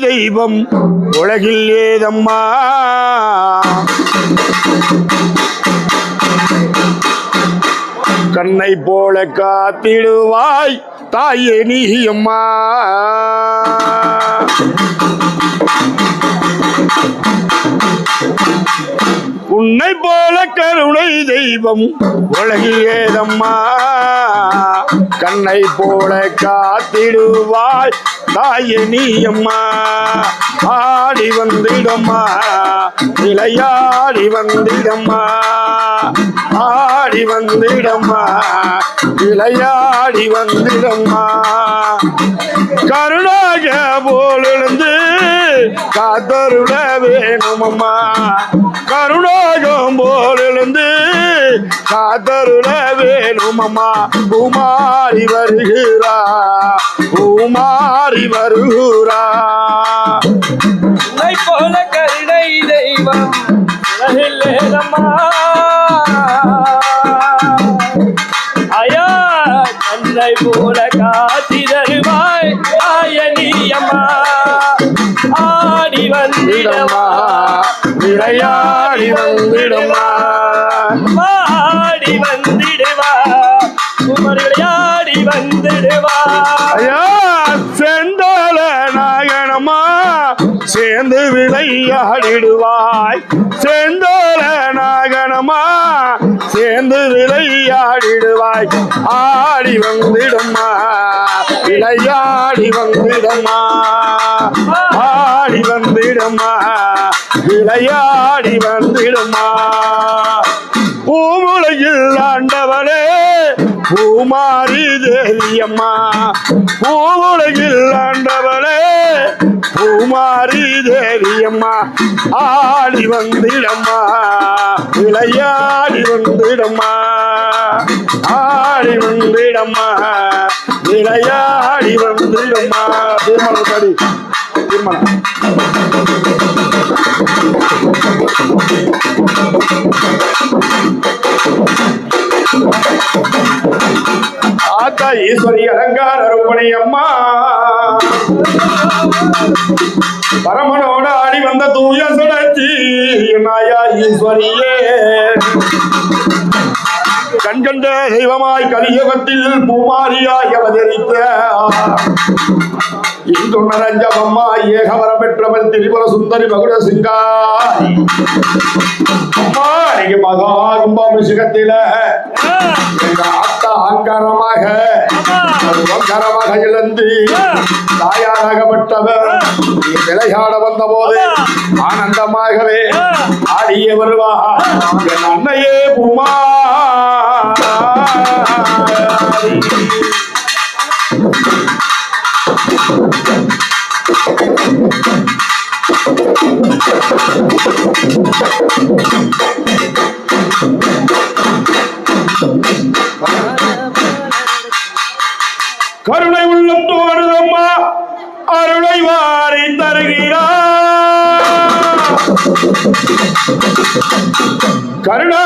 தெய்வம் உலகில் ஏதம்மா? கண்ணை போல காத்திடுவாய் தாயே நீ அம்மா உன்னை போல கருணை தெய்வம் உலகியேதம்மா கண்ணை போல காத்திடுவாய் தாயே நீ அம்மா ஆடி வந்திடம்மா விளையாடி வந்திடம்மா. ஆடி வந்திடம்மா விளையாடி வந்திடம்மா. கருணாக போலிருந்து காத்தருள வேணும் அம்மா கருணாகம் போலிருந்து காத்தருள வேணும் அம்மா குமாரி வருகிறா குமாரி வருகிறா. போல கருணை தெய்வம் ஆடி வந்திடமா விடம்மா விளையாடி வந்திடம்மா. ஆடி வந்திடுவா. குமரி விளையாடி வந்திடுவா. ஐயா செந்தால நாகனமா சேர்ந்து விளையாடிடுவாய். செந்தால நாகனமா சேர்ந்து விளையாடிடுவாய். ஆடி வந்திடம்மா. விளையாடி வந்திடம்மா. ஆடி வந்திடம்மா. விளையாடி வந்திடம்மா. பூமுலையில் ஆண்டவனே பூமாரி தேவியம்மா. பூமுலையில் ஆண்டவனே பூமாரி தேவியம்மா. ஆடி வந்திடம்மா. விளையாடி வந்திடம்மா. ஆடி வந்திடம்மா. விளையாடி வந்திடம்மா திருமணம் படி திருமணம் ஆத்தா ஈஸ்வரி அலங்கார ரூபணி அம்மா. பரமனோட ஆடி வந்த தூய சுடச்சி நாயா ஈஸ்வரியே. கண்கண்ட தெய்வமாய் கலியுகத்தில் பூமாரியாய் அவதரித்த இந்து நரஞ்சபம்மா ஏகவரம் பெற்றவன் திரிபுர சுந்தரி மகுட சிங்காய் அம்மா மகா கும்பாபிஷேகத்தில எங்க ஆத்தா அங்காரமாக அங்கரமாக இழந்து தாயாராகப்பட்டவர். விளையாட வந்த போது ஆனந்தமாகவே ஆடிய வருவா என் அன்னையே பூமா கருணை உள்ளம் தோடுதம்மா அருளை வாரி தருகிறார். கருணா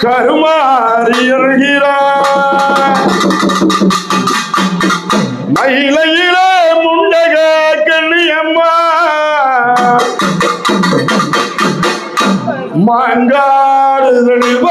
கருமாறி அருகிறார் மயிலையிலே முண்டக கண்ணியம்மா. மாங்காடுதலில்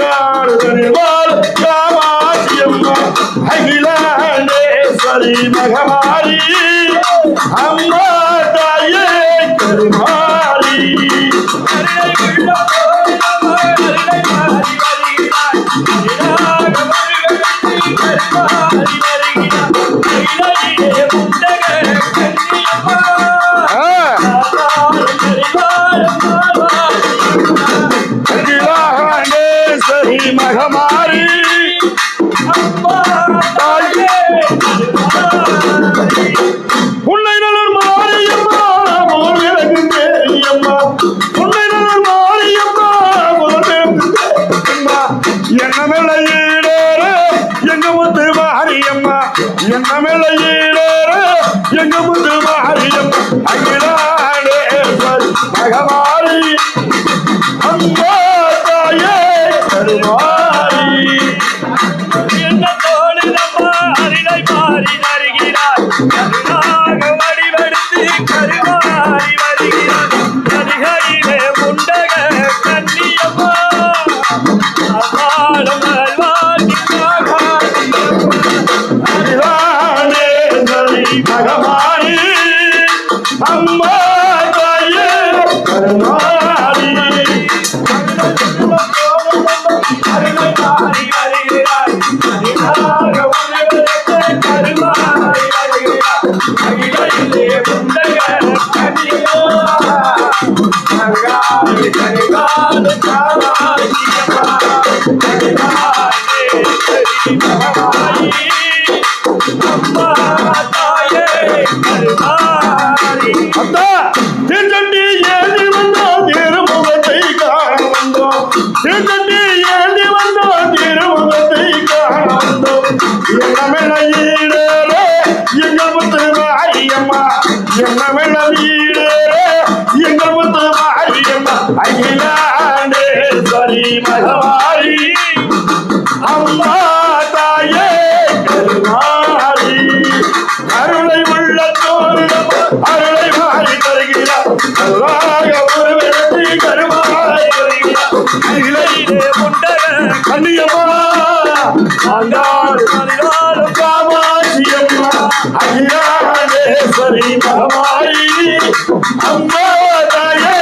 மாங்காடுதலில் வாழும் காமாட்சி மகமாரி. அகிலாண்டேஸ்வரி மகமாரி உன்னை நலர் மாரியம்மா போல் எனக்கு தேரியம்மா உன்னை நலர் மாரியம்மா போல் எனக்கு தேரியம்மா எண்ணமில்லை ஈடேற எங்க முத்து மாரியம்மா என்ன ஈடேற எங்க முத்து மாரியம்மா அகிலாடே மகமாரி அம்மா தாயே கருமாரி அகிலாண்டேஸ்வரி மகமாரி அம்மா தாயே கருமாரி அத்தா அம்மா தாயே கருமாரி அருளை உள்ள தோரிடம் அருளை மாறி தருகிறார். அருளாக ஒரு கருமாறி வருகிறார். முண்டக கண்ணியம்மா. ஆண்டாள் காமாட்சியம்மா. அம்மா தாயே